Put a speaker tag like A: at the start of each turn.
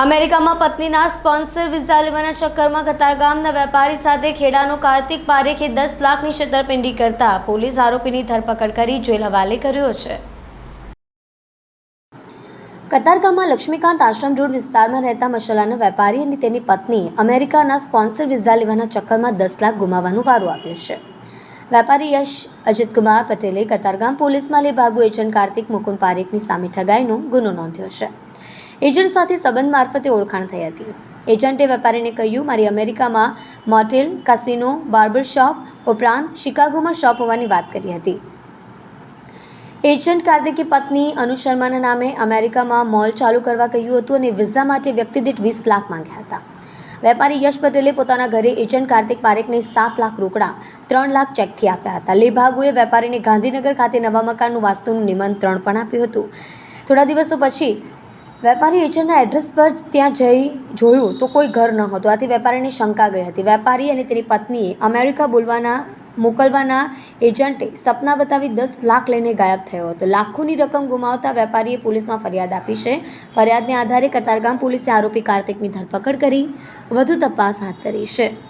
A: અમેરિકામાં પત્નીના sponsor visa લેવાના ચક્કરમાં કતારગામના વેપારી સાથે ખેડાનો કાર્તિક પારેખે દસ લાખની છેતરપિંડી કરતા પોલીસ આરોપીની ધરપકડ કરી જેલ હવાલે કર્યો છે. કતારગામમાં લક્ષ્મીકાંત આશ્રમ રોડ વિસ્તારમાં રહેતા મસાલાના વેપારી અને તેની પત્ની અમેરિકાના સ્પોન્સર વિઝા લેવાના ચક્કરમાં દસ લાખ ગુમાવવાનો વારો આવ્યો છે. વેપારી યશ અજીતકુમાર પટેલે કતારગામ પોલીસમાં લેભાગુ એજન્ટ કાર્તિક મુકુંદ પારેખની સામે ઠગાઈનો ગુનો નોંધ્યો છે. એજન્ટ સાથે સંબંધ મારફતે ઓળખાણ થઈ હતી. એજન્ટે વેપારીને કહ્યું, મારી અમેરિકામાં મોટેલ, કસિનો, બાર્બર શોપ ઉપરાંત શિકાગોમાં શોપ હોવાની વાત કરી હતી. એજન્ટ કાર્તિકી પત્ની અનુ શર્માના નામે અમેરિકામાં મોલ ચાલુ કરવા કહ્યું હતું અને વિઝા માટે વ્યક્તિ દીઠ વીસ લાખ માંગ્યા હતા. વેપારી યશ પટેલે પોતાના ઘરે એજન્ટ કાર્તિક પારેખને સાત લાખ રોકડા, ત્રણ લાખ ચેકથી આપ્યા હતા. લેભાગુએ વેપારીને ગાંધીનગર ખાતે નવા મકાનનું વાસ્તુનું નિમંત્રણ પણ આપ્યું હતું. થોડા દિવસો પછી વેપારી એજન્ટના એડ્રેસ પર ત્યાં જઈ જોયું તો કોઈ ઘર ન હતું. આથી વેપારીની શંકા ગઈ હતી. વેપારી અને તેની પત્નીએ અમેરિકા બોલવાના, મોકલવાના એજન્ટે સપના બતાવી દસ લાખ લઈને ગાયબ થયો હતો. લાખોની રકમ ગુમાવતા વેપારીએ પોલીસમાં ફરિયાદ આપી છે. ફરિયાદને આધારે કતારગામ પોલીસે આરોપી કાર્તિકની ધરપકડ કરી, વધુ તપાસ હાથ ધરી છે.